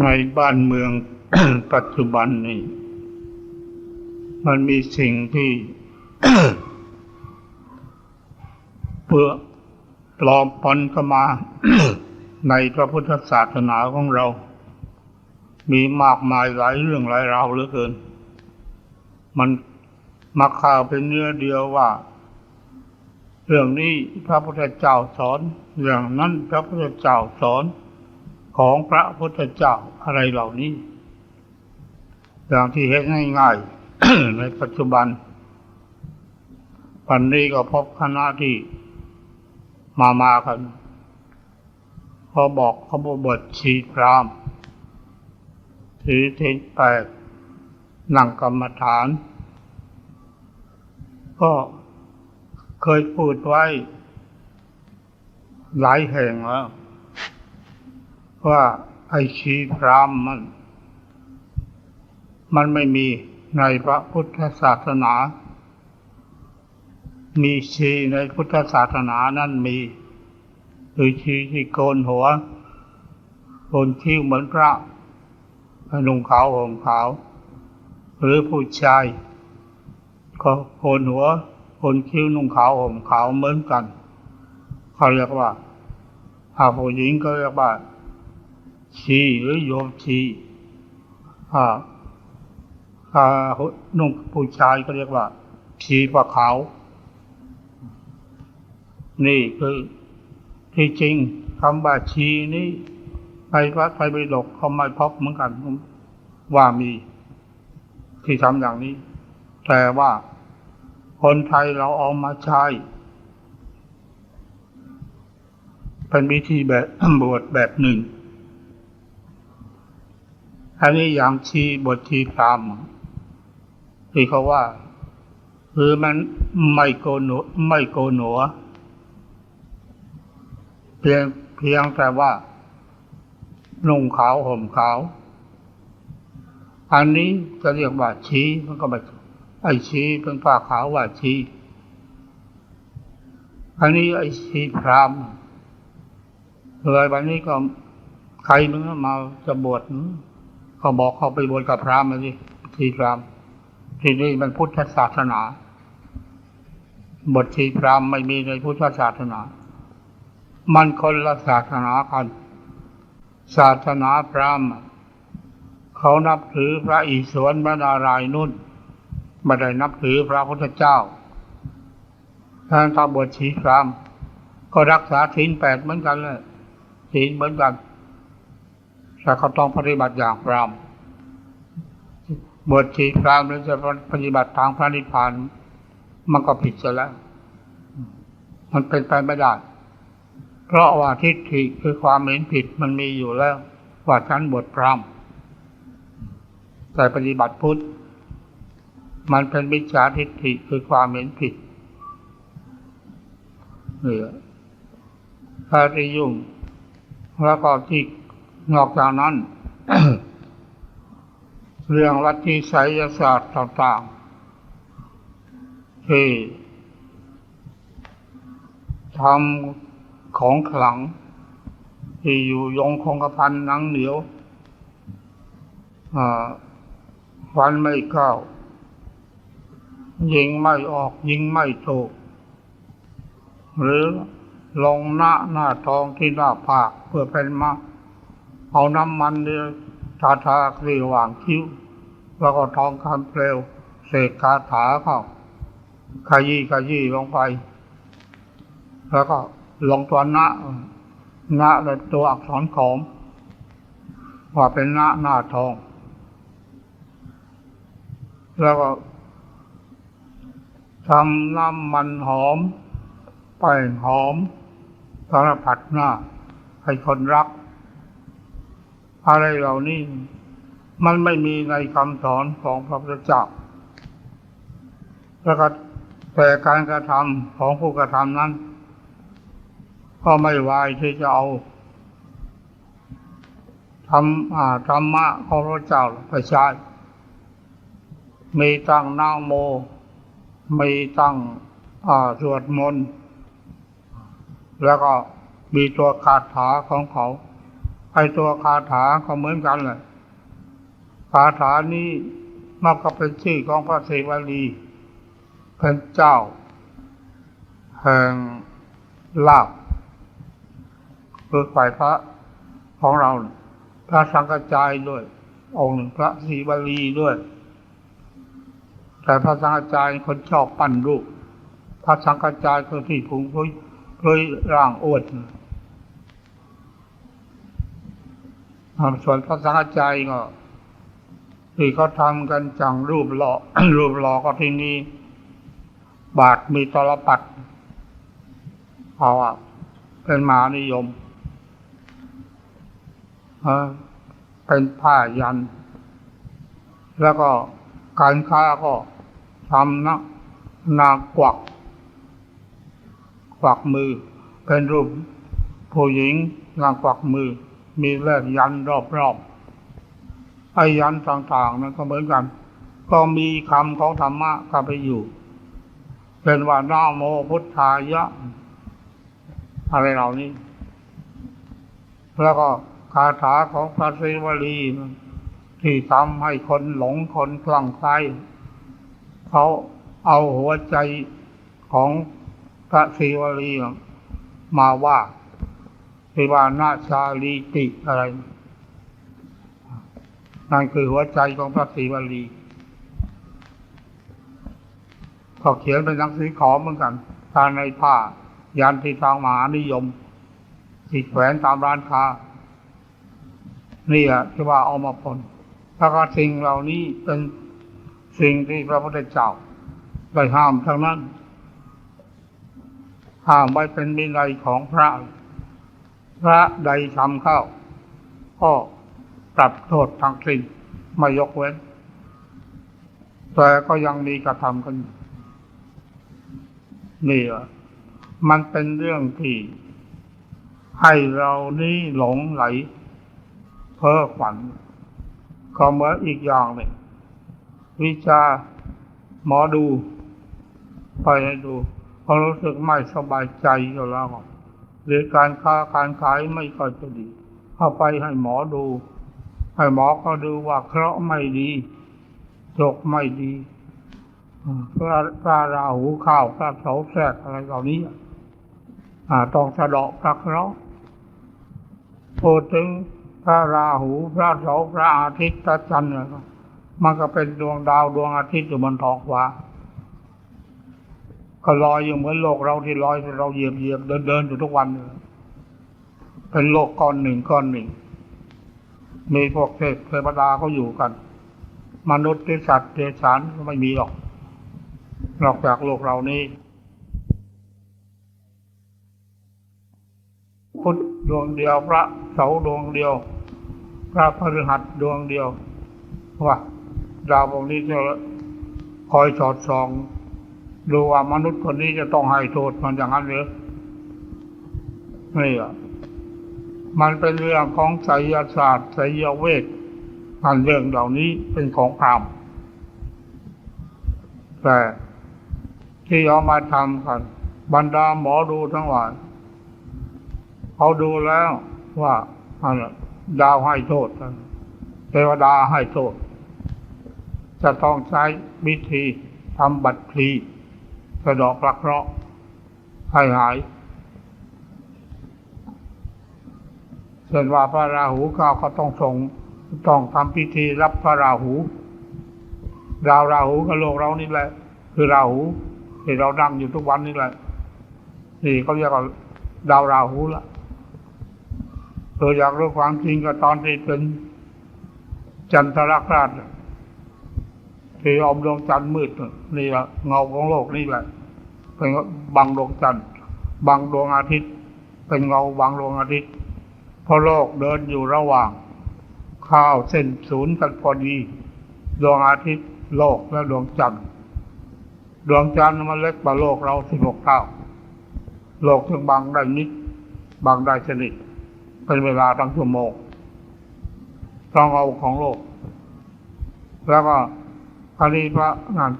ในบ้านเมืองปัจจุบันนี้ มันมีสิ่งที่เพื่อปลอมปนเข้ามาในพระพุทธศาสนาของเรา มีมากมายหลายเรื่องหลายราวเหลือเกิน มันมาข่าวเป็นเนื้อเดียวว่า เรื่องนี้พระพุทธเจ้าสอน เรื่องนั้นพระพุทธเจ้าสอน ของพระพุทธเจ้าอะไรเหล่านี้ อย่างที่เห็นง่ายๆ ในปัจจุบัน วันนี้ก็พบคณะที่มามากันเขาบอกเขาบอกบทชีพรามถือเทนแปดนั่งกรรมฐาน ก็เคยพูดไว้หลายแห่งแล้ว ว่าไอชีพรามมัน มันไม่มีในพระพุทธศาสนา มีชีในพุทธศาสนานั่นมีคือชีที่โกนหัวโกนคิ้วเหมือนพระนุ่งขาวห่มขาว หรือผู้ชายก็โกนหัวโกนคิ้วนุ่งขาวห่มขาวเหมือนกัน เขาเรียกว่าถ้าผู้หญิงก็เรียกว่า ชีหรือโยมชีอ่าถ้านุ่งผู้ชายก็เรียกว่า ชีปะขาว นี่คือที่จริงคำว่าชีนี้ไปวัดไปไปหลกเขาไม่พบเหมือนกันว่ามีที่ทำอย่างนี้ แต่ว่าคนไทยเราเอามาใช้เป็นวิธีแบบบวชแบบหนึ่ง อันนี้อย่างชีบทชีพรามที่เขาว่า คือมันไม่โกนหนไม่โกนหัวเพียงเพียงแต่ว่านุ่งขาวห่มขาว อันนี้จะเรียกว่าชีมันก็ไม่ไอชีเป็นผ้าขาวว่าชีอันนี้ไอชีพรามเลยวันนี้ก็ใครมึงมาจะบวช เขาบอกเขาไปบวชกับพรามมาสิชีพรามที่นี่มันพุทธศาสนา บทชีพรามไม่มีในพุทธศาสนา มันคนละศาสนากัน ศาสนาพราหมณ์เขานับถือพระอิศวรพระนารายณ์นุ่นไม่ได้นับถือพระพุทธเจ้าท่านทำบทชีพรามณ์ก็รักษาศีลแปดเหมือนกันเลยศีลเหมือนกัน แต่เขาต้องปฏิบัติอย่างพรามบทชีพรามแล้วจะปฏิบัติทางพระนิพพาน มันก็ผิดซะแล้ว มันเป็นไปไม่ได้ เพราะว่าทิฏฐิคือความเห็นผิดมันมีอยู่แล้ว ว่าฉันบทพรามแต่ปฏิบัติพุทธมันเป็นมิจฉาทิฏฐิคือความเห็นผิดเนี่ยถ้าที่ยุ่งแล้วก็ที่ นอกจากนั้น เรื่องลัทธิไสยศาสตร์ต่างๆ ที่ทำของขลัง ที่อยู่ยงคงกระพันหนังเหนียวฟันไม่เข้ายิงไม่ออกยิงไม่ถูก หรือลงหน้าหน้าทองที่หน้าผากเพื่อเป็นมา เอาน้ำมันเนี่ยทาทาครีหว่างคิ้ว แล้วก็ทองคำเปลวเสกคาถาเข้าขยี้ขยี้ลงไป แล้วก็ลงตัวณะณะเลยตัวอักษรขอมว่าเป็นณะหน้าทอง แล้วก็ทำน้ำมันหอมแป้งหอมสารพัดหน้าให้คนรัก อะไรเหล่านี้มันไม่มีในคำสอนของพระพุทธเจ้าแล้วก็แต่การกระทำของผู้กระทำนั้น ก็ไม่วายที่จะเอาทำธรรมะของพระเจ้าไปใช้มีตั้งนาโม มีตั้งสวดมนต์ แล้วก็มีตัวคาถาของเขา ไอตัวคาถาก็เหมือนกันเลยคาถานี้มันก็เป็นชื่อของพระศิวลีเป็นเจ้าแห่งลาบคือฝ่ายพระของเรา พระสังกจายด้วย องค์หนึ่งพระศรีวลีด้วย แต่พระสังกจายคนชอบปั้นรูป พระสังกจายคือที่พุงพุยพุยร่างอ้วนอ่า ส่วนพระสังกจก็ที่เขาทำกันจังรูปหล่อรูปหล่อก็ที่นี่บาทมีตลปัดเพราะว่าเป็นมานิยมเป็นผ้ายัน แล้วก็การค้าก็ทำนะนางกวักกวักมือ เป็นรูปผู้หญิงนางกวักมือ มีเลขยันรอบๆไอ้ยันต่างๆนั้นก็เหมือนกัน ก็มีคำของธรรมะเข้าไปอยู่ เป็นว่านาโมพุทธายะ อะไรเหล่านี้ แล้วก็คาถาของพระศิวลีที่ทำให้คนหลงคนคลั่งไคล้เขาเอาหัวใจของพระศิวลีมาว่า ที่ว่านาชาลีติอะไร นั่นคือหัวใจของพระศิวลีเขาเขียนเป็นหนังสือขอเหมือนกันทางในผ้ายันที่ทางมหานิยมติดแขวนตามร้านค้า นี่แหละที่ว่าเอามาพลถ้าก็สิ่งเหล่านี้เป็นสิ่งที่พระพุทธเจ้าได้ห้ามทั้งนั้นห้ามไว้เป็นวินัยของพระ พระใดทำเข้า ก็ปรับโทษทางสิ้นไม่ยกเว้น แต่ก็ยังมีกระทำกันนี่มันเป็นเรื่องที่ ให้เรานี้หลงไหล เพ้อฝันก็เหมือนอีกอย่างหนึ่งวิชาหมอดู ไปให้ดูพอรู้สึกไม่สบายใจก็แล้ว หรือการค้าการขายไม่ค่อยจะดี เข้าไปให้หมอดู ให้หมอก็ดูว่าเคราะห์ไม่ดีโชคไม่ดีพระพระราหูข้าวพระเสาแทรกอะไรเหล่านี้ต้องสะดาะพระเคราะห์พูดถึงพระราหูพระเสาพระอาทิตย์พระจันทร์เนี่ยก็มันก็เป็นดวงดาวดวงอาทิตย์อยู่บนท้องฟ้า ก็ลอยอยู่เหมือนโลกเราที่ลอยเราเหยียบเหยียบเดินเดินอยู่ทุกวันเป็นโลกก้อนหนึ่งก้อนหนึ่ง มีพวกเทพเทวดาเขาอยู่กัน มนุษย์ที่สัตว์เดรัจฉานไม่มีหรอก นอกจากโลกเรานี้พุทธดวงเดียวพระเสาดวงเดียว พระพฤหัสดวงเดียวว่าดาวพวกนี้จะคอยสอดส่อง ดูว่ามนุษย์คนนี้จะต้องให้โทษมันอย่างนั้นหรือนี่อะมันเป็นเรื่องของไสยศาสตร์ไสยเวทอันเรื่องเหล่านี้เป็นของพรามแต่ที่เอามาทำกัน บรรดาหมอดูทั้งหลายเขาดูแล้วว่าอันดาวให้โทษนเทวดาให้โทษ จะต้องใช้วิธีทำบัตรพลีะดอกพระเคราะห์ให้หาย เช่นว่าพระราหูเข้าก็ต้องส่งต้องทำพิธีรับพระราหู ดาวราหูกับโลกเรานี่แหละ คือราหูที่เราดังอยู่ทุกวันนี่แหละ นี่เขาเรียกว่าดาวราหูละเธออยากรู้ความจริงก็ตอนที่เป็นจันทรคราชน่ที่อมดวงจันทร์มืดนี่แหละเงาของโลกนี่แหละ เป็นบังดวงจันทร์บังดวงอาทิตย์ เป็นเงาบังดวงอาทิตย์เพราะโลกเดินอยู่ระหว่าง ข้าวเส้นศูนย์กันพอดี ดวงอาทิตย์ โลกและดวงจันทร์ดวงจันทร์มันเล็กกว่าโลกเราสิบหกเท่า โลกถึงบังได้นิดบังได้ชนิดเป็นเวลาตั้งชั่วโมงต้องเอาของโลก แล้วก็คดีพระงาน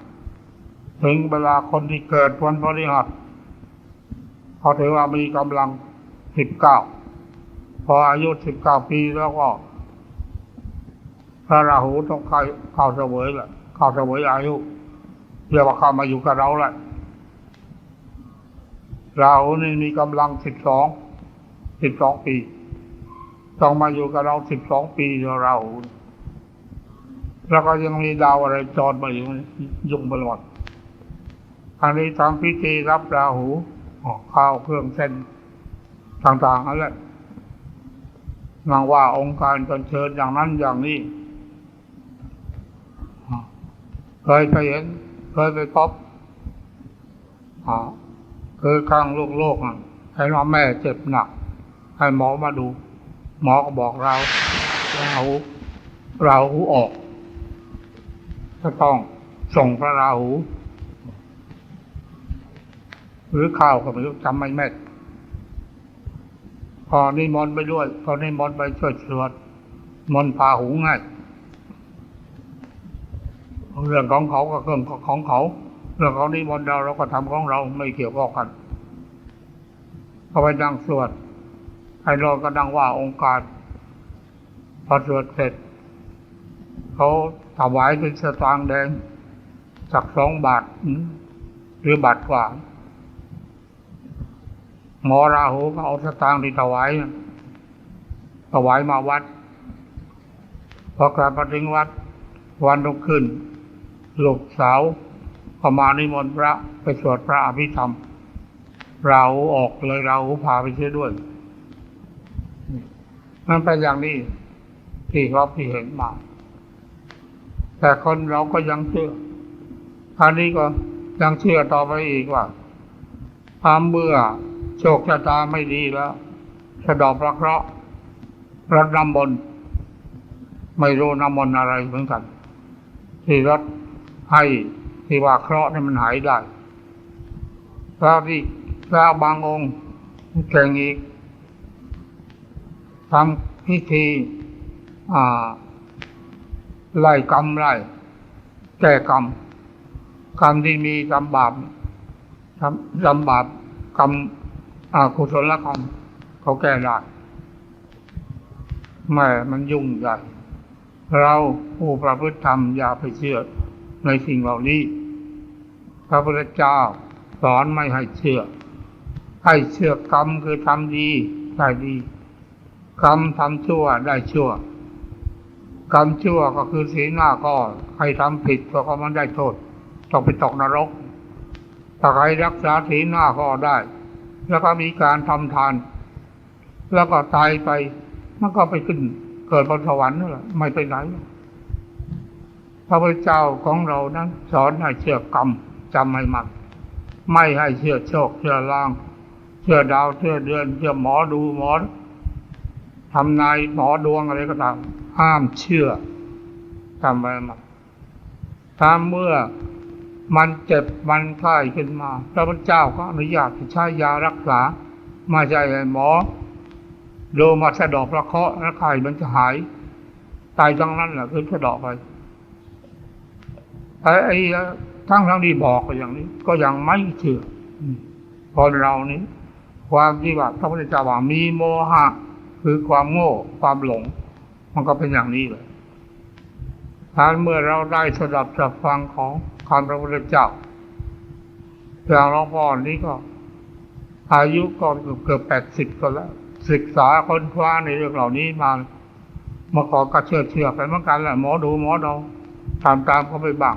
ถึงเวลาคนที่เกิดวันพฤหัสเขาถือว่ามีกำลังสิบเก้าพออายุสิบเก้าปีแล้วก็พระราหูต้องเข้าเข้าเสวยแหละเข้าเสวยอายุเรียกว่าเข้ามาอยู่กับเราแหละราหูนี่มีกำลังสิบสองสิบสองปี ต้องมาอยู่กับเราสิบสองปีเราแล้วก็ยังมีดาวอะไรจอดมาอยู่ยุ่งไปหมด ทางนี้ทำพิธีรับราหูข้าวเครื่องเส้นต่างๆนั่นแหละนางว่าองค์การกันเชิญอย่างนั้นอย่างนี้เคยไปเห็นเคยไปพบอ๋อคือข้างโลกโลกให้น้องแม่เจ็บหนัก ให้หมอมาดู หมอก็บอกเราเราเราหูออก จะต้องส่งพระราหู หรือข้าวก็ไม่รู้จำไม่แม่นพอนิมนต์ไปด้วย พอนิมนต์ไปช่วยสวดมนต์พาหูง่ายเรื่องของเขาก็เรื่องของเขา เรื่องของนิมนต์เราเราก็ทำของเราไม่เกี่ยวข้องกันพอไปดังสวดไอ้เราก็ดังว่าองค์การพอสวดเสร็จเขาถวายเป็นสตางค์แดงสักสองบาทหรือบาทกว่า หมอราหูก็เอาสตางค์ที่ถวายถวายมาวัด พอกลับมาถึงวัด วันรุ่งขึ้นลูกสาวก็มานิมนต์พระไปสวดพระอภิธรรม เราหูออกเลยเราหูพาไปเชื่อด้วยนั่นเป็นอย่างนี้ที่เขาที่เห็นมา แต่คนเราก็ยังเชื่ออันนี้ก็ยังเชื่อต่อไปอีกว่าทำเมื่อ โชคชะตาไม่ดีแล้ว สะดอกพระเคราะห์รดน้ำมนต์ไม่รู้น้ำมนต์อะไรเหมือนกัน ที่รดให้ที่ว่าเคราะห์นี่มันหายได้แล้วที่แล้วบางองค์เก่งอีกทำพิธีอ่าไล่กรรมไล่แก้กรรมกรรมที่มีกรรมบาปกรรมบาปกรรม อากุศลกรรมเขาแก้ได้แม่มันยุ่งใหญ่เราผู้ประพฤติธรรมอย่าไปเชื่อในสิ่งเหล่านี้ พระพุทธเจ้าสอนไม่ให้เชื่อ ให้เชื่อกรรมคือทำดีได้ดี กรรมทำชั่วได้ชั่ว กรรมชั่วก็คือสีหน้าก็ใครทำผิดก็ก็มันได้โทษต้องไปตกนรกถ้าใครรักษาสีหน้าก็ได้ แล้วก็มีการทำทาน แล้วก็ตายไป มันก็ไปขึ้น เกิดบนสวรรค์นั่นแหละไม่ไปไหนพระพุทธเจ้าของเรานั้น สอนให้เชื่อกรรมจำให้มันไม่ให้เชื่อโชคเชื่อลาง เชื่อดาวเชื่อเดือน เชื่อหมอดูหมอทำนายหมอดวงอะไรก็ตามห้ามเชื่อจำไว้มันถ้าเมื่อ มันเจ็บมันไข้ขึ้นมา พระพุทธเจ้าก็อนุญาตให้ใช้ยารักษา มาใช่ให้หมอดูมาสะดอกพระเคาะแล้วไข้มันจะหาย ตายทั้งนั้นแหละคือสะดอกไปไอ้ไอ้ทั้งทั้งที่บอกอย่างนี้ ก็ยังไม่เชื่อคนเรานี้ ความที่ว่าพระพุทธเจ้าว่ามีโมหะ คือความโง่ ความหลง มันก็เป็นอย่างนี้เลยถ้าเมื่อเราได้สดับสับฟังของ คำพระพุทธเจ้าอย่างหลวงพ่อนี้ก็ อายุก็เกือบเกือบแปดสิบก็แล้ว ศึกษาค้นคว้าในเรื่องเหล่านี้มามื่อก่อนก็เชื่อเชื่อไปเหมือนกันแหละหมอดูหมอเดาตามตามเขาไปบ้าง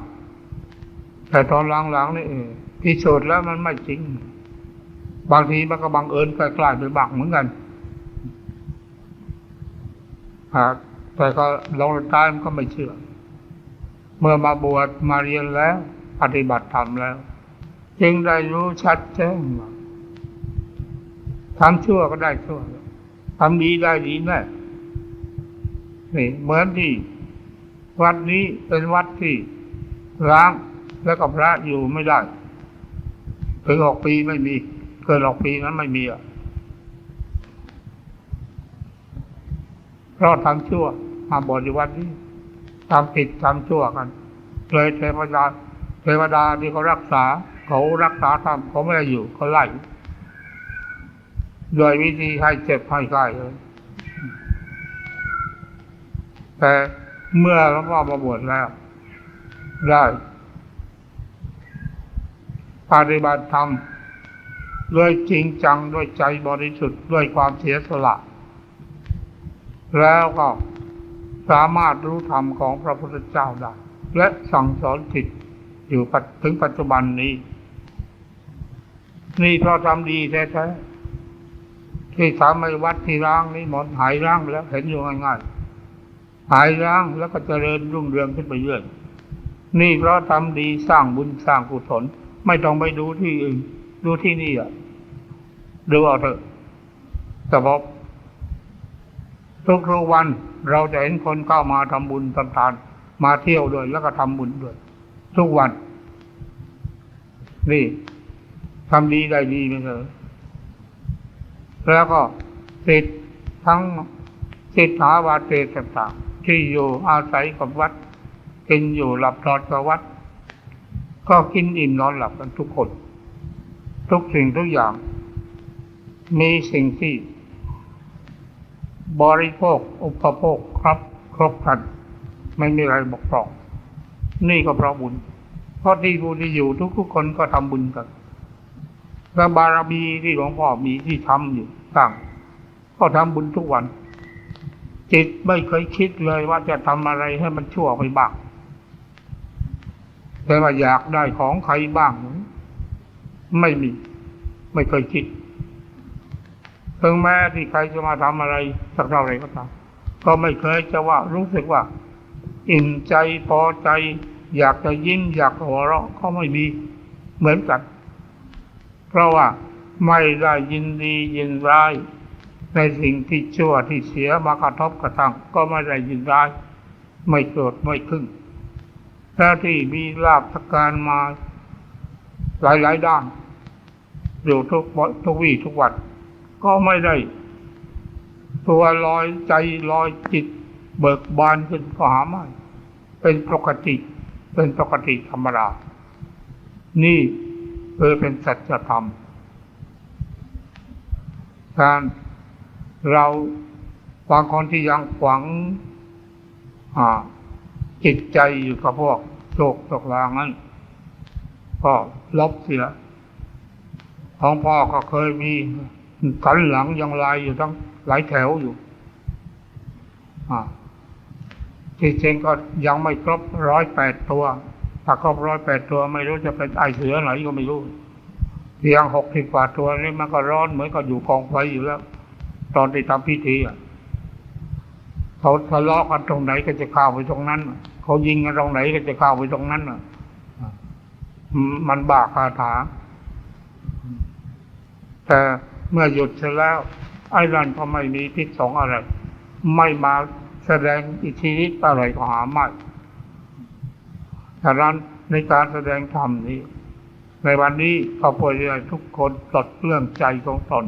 แต่ตอนหลังๆนี่เอพิสูจน์แล้วมันไม่จริง บางทีมันก็บังเอิญใกล้ๆไปบ้างเหมือนกันแต่ก็ลองท้ายมันก็ไม่เชื่อ เมื่อมาบวชมาเรียนแล้ว ปฏิบัติธรรมแล้ว จึงได้รู้ชัดแจ้งว่าทำชั่วก็ได้ชั่วทำดีได้ดีแน่นี่เหมือนที่วัดนี้เป็นวัดที่ร้างแล้วก็พระอยู่ไม่ได้ถึงหกปีไม่มี เกินหกปีนั้นไม่มีอะเพราะทำชั่วมาบวชอยู่วัดนี้ ทำผิดทำชั่วกันเลยเทวดาเทวดาที่เขารักษา เขารักษาทำเขาไม่ได้อยู่เขาไล่โดยวิธีให้เจ็บให้ไข้เลยแต่เมื่อหลวงพ่อมาบวชแล้ว ได้ปฏิบัติธรรมด้วยจริงจังด้วยใจบริสุทธิ์ด้วยความเสียสละ แล้วก็ สามารถรู้ธรรมของพระพุทธเจ้าได้ และสั่งสอนจิตอยู่ถึงปัจจุบันนี้ นี่เพราะทำดีแท้ๆที่ทำให้วัดที่ร้างนี้หมดหายร้างไปแล้วเห็นอยู่ง่ายๆหายร้างแล้วก็เจริญรุ่งเรืองขึ้นไปเรื่อยนี่เพราะทำดีสร้างบุญสร้างกุศลไม่ต้องไปดูที่อื่นดูที่นี่อะดูเอาเถอะแต่พบ ทุกๆวันเราจะเห็นคนเข้ามาทำบุญทำทาน มาเที่ยวด้วยแล้วก็ทำบุญด้วย ทุกวัน นี่ทำดีได้ดีไปเลยแล้วก็สิทธิ์ทั้งสิทธาวาเตต่างๆที่อยู่อาศัยกับวัดกินอยู่หลับนอนกับวัด ก็กินอิ่มนอนหลับกันทุกคน ทุกสิ่งทุกอย่าง มีสิ่งที่ บริโภค อุปโภคครับครบครัน ไม่มีอะไรบกพร่อง นี่ก็เพราะบุญ เพราะที่ผู้ที่อยู่ทุกๆคนก็ทำบุญกันและบารมีที่หลวงพ่อมีที่ทำอยู่สร้างก็ทำบุญทุกวัน จิตไม่เคยคิดเลยว่าจะทำอะไรให้มันชั่วไปบ้างแต่ว่าอยากได้ของใครบ้าง ไม่มี ไม่เคยคิด ถึงแม้ที่ใครจะมาทำอะไรสักเท่าไรก็ตามก็ไม่เคยจะว่ารู้สึกว่า อิ่มใจพอใจ อยากจะยิ้มอยากหัวเราะก็ไม่มีเหมือนกัน เพราะว่าไม่ได้ยินดียินร้าย ในสิ่งที่ชั่วที่เสียมากระทบกระทั่งก็ไม่ได้ยินร้าย ไม่โกรธไม่ขึ้นแล้วที่มีลาภทการมาหลายๆด้านอยู่ทุกทุกวี่ทุกวัน ก็ไม่ได้ ตัวลอยใจลอยจิต เบิกบานขึ้นก็หาไม่เป็นปกติ เป็นปกติธรรมดานี่คือเป็นสัจธรรมการเราบางคนที่ยังขวางจิตใจอยู่กับพวกโศกตกลางนั้น ก็ลบเสียของพ่อก็เคยมี กันหลังยังลายอยู่ทั้งหลายแถวอยู่ที่จริงก็ยังไม่ครบร้อยแปดตัว ถ้าครบร้อยแปดตัวไม่รู้จะเป็นไอเสือไหนก็ไม่รู้เพียงหกสิบกว่าตัวนี่มันก็ร้อนเหมือนกับอยู่กองไฟอยู่แล้ว ตอนที่ทำพิธีอะเขาทะเลาะกันตรงไหนก็จะเข้าไปตรงนั้น เขายิงกันตรงไหนก็จะเข้าไปตรงนั้นอะมันบาคาถาแต่ เมื่อหยุดเสร็จแล้ว ไอ้นั่นก็ไม่มีพิษสองอะไร ไม่มาแสดงอิทธิฤทธิ์อะไรก็หาไม่ฉะนั้นในการแสดงธรรมนี้ ในวันนี้ขอพยายทุกคนปลดเรื่องใจของตน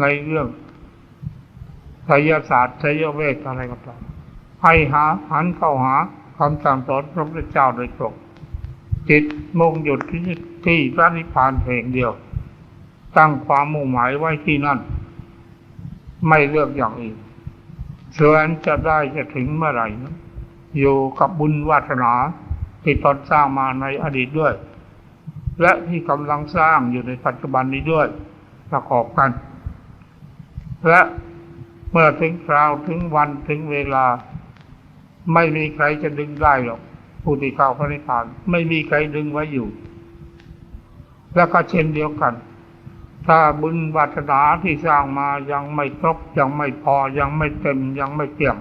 ในเรื่องไสยศาสตร์ไสยเวทอะไรก็ตามให้หาหันเข้าหาคำสั่งสอนพระพุทธเจ้าโดยตรงจิตมุ่งหยุดที่ที่พระนิพพานเพียงเดียว ตั้งความมุ่งหมายไว้ที่นั่น ไม่เลือกอย่างอื่นส่วนจะได้จะถึงเมื่อไหร่นะอยู่กับบุญวาสนาที่ตนสร้างมาในอดีตด้วย และที่กำลังสร้างอยู่ในปัจจุบันนี้ด้วยประกอบกัน และเมื่อถึงคราวถึงวันถึงเวลา ไม่มีใครจะดึงได้หรอกผู้ที่เข้าพระนิพพาน ไม่มีใครดึงไว้อยู่ แล้วก็เช่นเดียวกัน ถ้าบุญวัฒนาที่สร้างมายังไม่ครบยังไม่พอยังไม่เต็มยังไม่เตี่ยม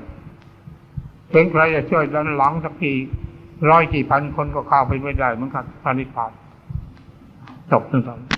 ถึงใครจะช่วยดันหลังสักทีร้อยกี่พันคนก็เข้าไปไม่ได้เหมือนกันพระนิพพานจบตรงนั้น